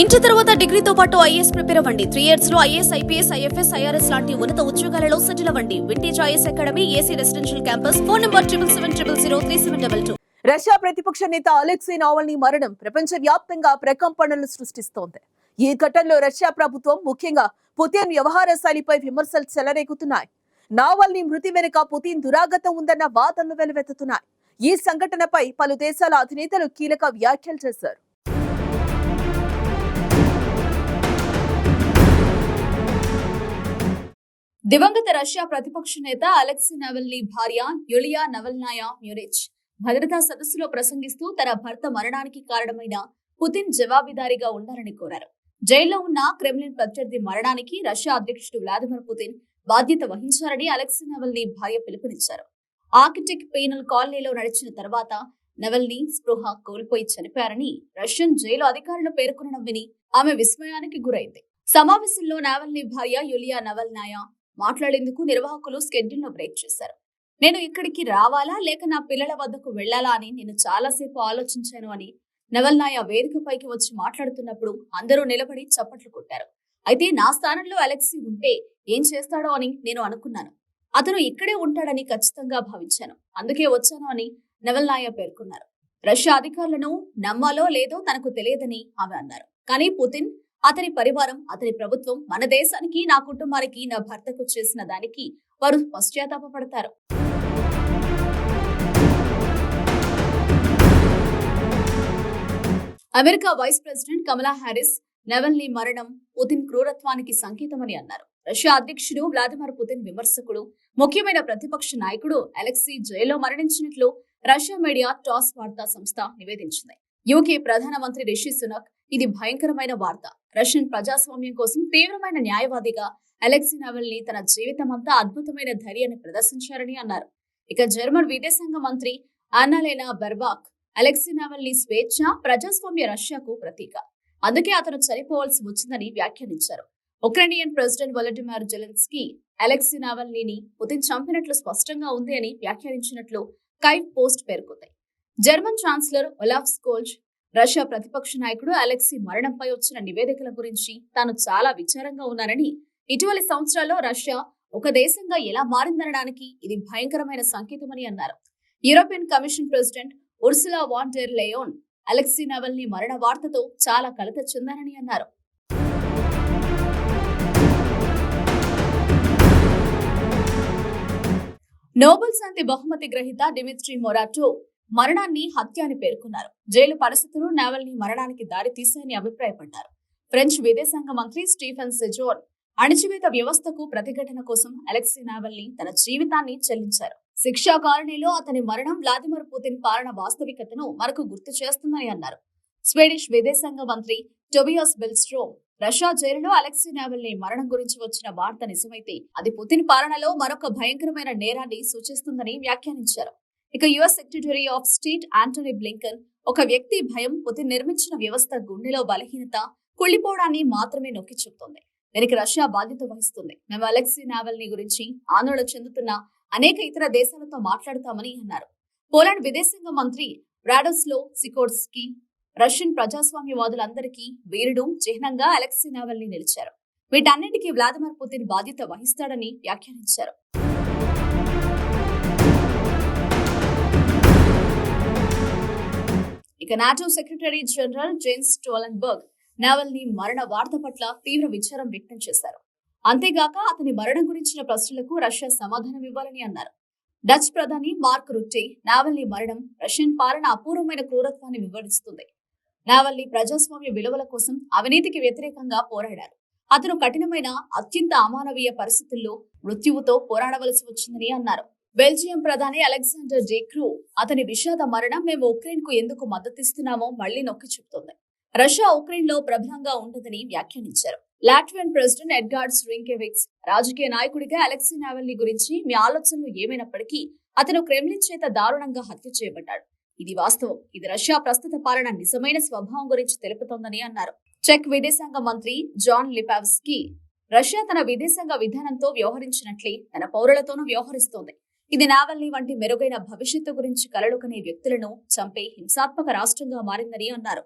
Inter తర్వాత డిగ్రీతో పాటు ఐఏఎస్ ప్రిపేర్ అవ్వండి. త్రీ ఇయర్స్లో ఐఏఎస్ ఐపీఎస్ ఐఎఫ్ఎస్ ఐఆర్ఎస్ లాంటి ఉన్నత ఉద్యోగాలలో సెటిల్ అవ్వండి. Vintage IS academy AC residential campus. Phone number triple seven triple zero three seven double two Russia ప్రతిపక్ష నేత అలెక్సీ నావల్ని మరణం ప్రపంచ వ్యాప్తంగా ప్రకంపనలు సృష్టిస్తోంది. ఈ ఘటనలో రష్యా ప్రభుత్వం ముఖ్యంగా పుతిన్ వ్యవహార శైలిపై విమర్శలు చెలరేగుతున్నాయి. నావల్ని మృతి వెనుక పుతిన్ దురాగతం ఉందన్న వాదనలు వెలువెత్తుతున్నాయి. ఈ సంఘటనపై పలు దేశాల అధినేతలు కీలక వ్యాఖ్యలు చేశారు. దివంగత రష్యా ప్రతిపక్ష నేత అలెక్సీ నవల్నీ భార్య యులియా నవల్నాయా మ్యూరిచ్ భద్రతా సదస్సులో ప్రసంగిస్తూ తన భర్త మరణానికి కారణమైన పుతిన్ జవాబుదారీగా ఉండాలని కోరారు. జైల్లో ఉన్న క్రెమ్లిన్ ప్రత్యర్థి మరణానికి రష్యా అధ్యక్షుడు వ్లాదిమిర్ పుతిన్ బాధ్యత వహించారని అలెక్సీ నవల్నీ భార్య పిలుపునిచ్చారు. ఆర్కిటెక్ పీనల్ కాలనీలో నడిచిన తర్వాత నవల్ని స్పృహ కోల్పోయి చనిపోయారని రష్యన్ జైలు అధికారులు పేర్కొనడం విని ఆమె విస్మయానికి గురైంది. సమావేశంలో నావల్నీ భార్య యులియా నవల్నాయా మాట్లాడేందుకు నిర్వాహకులు స్కెడ్యూల్ను బ్రేక్ చేశారు. నేను ఇక్కడికి రావాలా? లేక నా పిల్లల వద్దకు వెళ్ళాలా అని నేను చాలాసేపు ఆలోచించాను అని నవల్నాయ వేదికపైకి వచ్చి మాట్లాడుతున్నప్పుడు అందరూ నిలబడి చప్పట్లు కొట్టారు. అయితే నా స్థానంలో అలెక్సీ ఉంటే ఏం చేస్తాడో అని నేను అనుకున్నాను. అతను ఇక్కడే ఉంటాడని ఖచ్చితంగా భావించాను. అందుకే వచ్చాను అని నవల్నాయ పేర్కొన్నారు. రష్యా అధికారులను నమ్మాలో లేదో తనకు తెలియదని ఆమె అన్నారు. కానీ పుతిన్ అతని పరివారం అతని ప్రభుత్వం మన దేశానికి నా కుటుంబానికి నా భర్తకు చేసిన దానికి వారు పశ్చాత్తాపడతారు America vice president Kamala Harris Navalny మరణం పుతిన్ క్రూరత్వానికి సంకేతమని అన్నారు. రష్యా అధ్యక్షుడు వ్లాదిమిర్ పుతిన్ విమర్శకుడు ముఖ్యమైన ప్రతిపక్ష నాయకుడు అలెక్సీ జైల్లో మరణించినట్లు రష్యా మీడియా టాస్ వార్తా సంస్థ నివేదించింది. యూకే ప్రధానమంత్రి రిషి సునక్ ఇది భయంకరమైన వార్త. రష్యన్ ప్రజాస్వామ్యం కోసం తీవ్రమైన న్యాయవాదిగా అలెక్సీ నవల్ని తన జీవితమంతా అద్భుతమైన ధైర్యాన్ని ప్రదర్శించారని అన్నారు. ఇక జర్మన్ విదేశాంగ మంత్రి అన్నాలేనా బెర్బాక్ అలెక్సీ నవల్ని స్వేచ్ఛ ప్రజాస్వామ్య రష్యాకు ప్రతీక. అందుకే అతను చనిపోవాల్సి వచ్చిందని వ్యాఖ్యానించారు. Ukrainian president Vladimir Zelensky Alexei నావల్నీని Putin చంపినట్లు స్పష్టంగా ఉంది అని వ్యాఖ్యానించినట్లు కైవ్ పోస్ట్ పేర్కొంది. German chancellor Olaf Scholz Russia ప్రతిపక్ష నాయకుడు అలెక్సీ మరణంపై వచ్చిన నివేదికల గురించి తాను చాలా విచారంగా ఉన్నానని. ఇటీవలి సంవత్సరాల్లో రష్యా ఒక దేశంగా ఎలా మారిందనడానికి ఇది భయంకరమైన సంకేతమని అన్నారు. European Commission president Ursula von der Leyen Alexei Navalny మరణ వార్తతో చాలా కలత చెందానని అన్నారు. నోబెల్ శాంతి బహుమతి గ్రహీత డిమిత్రీ మొరాటో మరణాన్ని హత్య అని పేర్కొన్నారు. జైలు పరిస్థితులు నావల్ని మరణానికి దారి తీశాయని అభిప్రాయపడ్డారు. ఫ్రెంచ్ విదేశాంగ మంత్రి స్టీఫెన్ సెజోర్ అణచివేత వ్యవస్థకు ప్రతిఘటన కోసం అలెక్సీ నావల్ని తన జీవితాన్ని చెల్లించారు. శిక్షా కాలనీలో అతని మరణం వ్లాదిమిర్ పుతిన్ పాలన వాస్తవికతను మనకు గుర్తు చేస్తుందని అన్నారు. స్వీడిష్ విదేశాంగ మంత్రి టొబియాస్ బెల్స్ట్రోమ్ రష్యా జైలులో అలెక్సీ నావల్ని మరణం గురించి వచ్చిన వార్త నిజమైతే అది పుతిన్ పాలనలో మరొక భయంకరమైన నేరాన్ని సూచిస్తుందని వ్యాఖ్యానించారు. ఇక US secretary of state Antony Blinken ఒక వ్యక్తి భయం పుతిన్ నిర్మించిన వ్యవస్థ గుండెలో బలహీనత కుళ్ళిపోవడాన్ని మాత్రమే నొక్కి చెప్తోంది. దీనికి రష్యా బాధ్యత వహిస్తుంది. మేము అలెక్సీ నావల్ని గురించి ఆందోళన చెందుతున్న అనేక ఇతర దేశాలతో మాట్లాడతామని అన్నారు. పోలాండ్ విదేశాంగ మంత్రి రాడోస్లో సికోర్స్కి రష్యన్ ప్రజాస్వామ్యవాదులందరికీ వీరుడు చిహ్నంగా అలెక్సీ నావల్ని నిలిచారు. వీటన్నిటికీ వ్లాదిమిర్ పుతిన్ బాధ్యత వహిస్తాడని వ్యాఖ్యానించారు. ఇక NATO secretary general James Stoltenberg Navalny మరణ వార్త పట్ల తీవ్ర విచారం వ్యక్తం చేశారు. అంతేగాక అతని మరణం గురించిన ప్రశ్నలకు రష్యా సమాధానం ఇవ్వాలని అన్నారు. డచ్ ప్రధాని మార్క్ రుట్టే నావల్ని మరణం రష్యన్ పాలన అపూర్వమైన క్రూరత్వాన్ని వివరిస్తుంది. నావల్ని ప్రజాస్వామ్య విలువల కోసం అవినీతికి వ్యతిరేకంగా పోరాడారు. అతను కఠినమైన అత్యంత అమానవీయ పరిస్థితుల్లో మృత్యువుతో పోరాడవలసి వచ్చిందని అన్నారు. బెల్జియం ప్రధాని అలెగ్జాండర్ డేక్రూ అతని విషాద మరణం మేము ఉక్రెయిన్కు ఎందుకు మద్దతిస్తున్నామో మళ్ళీ నొక్కి చెబుతోంది రష్యా ఉక్రెయిన్లో ప్రబలంగా ఉండదని వ్యాఖ్యానించారు. లాట్వియన్ ప్రెసిడెంట్ ఎడ్గార్డ్స్ రింకెవిక్స్ రాజకీయ నాయకుడిగా అలెక్సీ నావల్ని గురించి మీ ఆలోచనలు ఏమైనప్పటికీ అతను క్రెమ్లిన్ చేత దారుణంగా హత్య చేయబడ్డాడు. ఇది వాస్తవం. ఇది రష్యా ప్రస్తుత పాలన నిజమైన స్వభావం గురించి తెలుపుతోందని అన్నారు. చెక్ విదేశాంగ మంత్రి జాన్ లిపావ్స్కీ రష్యా తన విదేశాంగ విధానంతో వ్యవహరించినట్లే తన పౌరులతోనూ వ్యవహరిస్తోంది. ఇది నావల్ని వంటి మెరుగైన భవిష్యత్తు గురించి కలలుకనే వ్యక్తులను చంపే హింసాత్మక రాష్ట్రంగా మారిందని అన్నారు.